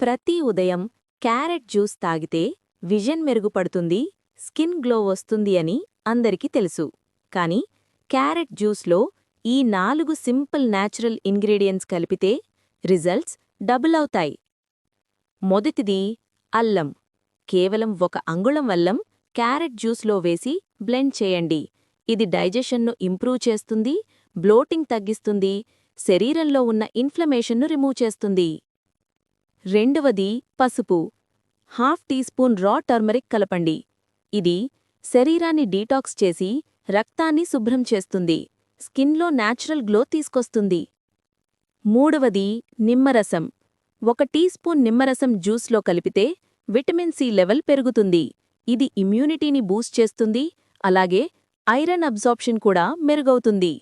ప్రతి ఉదయం carrot juice తాగితే విజన్ మెరుగుపడుతుంది స్కిన్ గ్లో వస్తుంది అని అందరికీ తెలుసు. కానీ క్యారెట్ జ్యూస్లో ఈ నాలుగు సింపుల్ న్యాచురల్ ఇంగ్రీడియంట్స్ కలిపితే రిజల్ట్స్ డబుల్ అవుతాయి. మొదటిది అల్లం. కేవలం ఒక అంగుళం అల్లం క్యారెట్ జ్యూస్లో వేసి బ్లెండ్ చేయండి. ఇది డైజెషన్ను ఇంప్రూవ్ చేస్తుంది బ్లోటింగ్ తగ్గిస్తుంది శరీరంలో ఉన్న ఇన్ఫ్లమేషన్ను రిమూవ్ చేస్తుంది. రెండవది పసుపు. Half teaspoon raw turmeric కలపండి. ఇది శరీరాన్ని డీటాక్స్ చేసి రక్తాన్ని శుభ్రం చేస్తుంది. స్కిన్లో నేచురల్ గ్లో తీసుకొస్తుంది. మూడవది నిమ్మరసం. ఒక టీ స్పూన్ నిమ్మరసం జ్యూస్లో కలిపితే విటమిన్ సి లెవెల్ పెరుగుతుంది. ఇది ఇమ్యూనిటీని బూస్ట్ చేస్తుంది. అలాగే ఐరన్ అబ్జార్ప్షన్ కూడా మెరుగవుతుంది.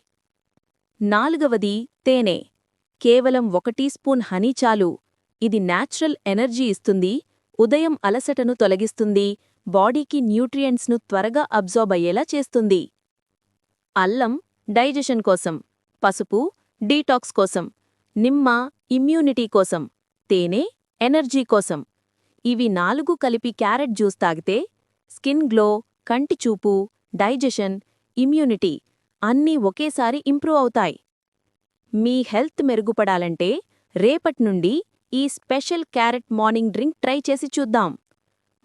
నాలుగవది తేనె. కేవలం ఒక టీ స్పూన్ హనీ చాలు. ఇది న్యాచురల్ ఎనర్జీ ఇస్తుంది ఉదయం అలసటను తొలగిస్తుంది బాడీకి న్యూట్రియంట్స్ను త్వరగా అబ్జార్బ్ అయ్యేలా చేస్తుంది. అల్లం డైజెషన్ కోసం పసుపు డీటాక్స్ కోసం నిమ్మ ఇమ్యూనిటీ కోసం తేనె ఎనర్జీ కోసం. ఇవి నాలుగు కలిపి క్యారెట్ జ్యూస్ తాగితే స్కిన్ గ్లో కంటి చూపు డైజెషన్ ఇమ్యూనిటీ అన్నీ ఒకేసారి ఇంప్రూవ్ అవుతాయి. మీ హెల్త్ మెరుగుపడాలంటే రేపట్నుండి ఈ special carrot morning drink try చేసి చూద్దాం.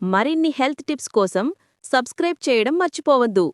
మరిన్ని హెల్త్ టిప్స్ కోసం సబ్స్క్రైబ్ చేయడం మర్చిపోవద్దు.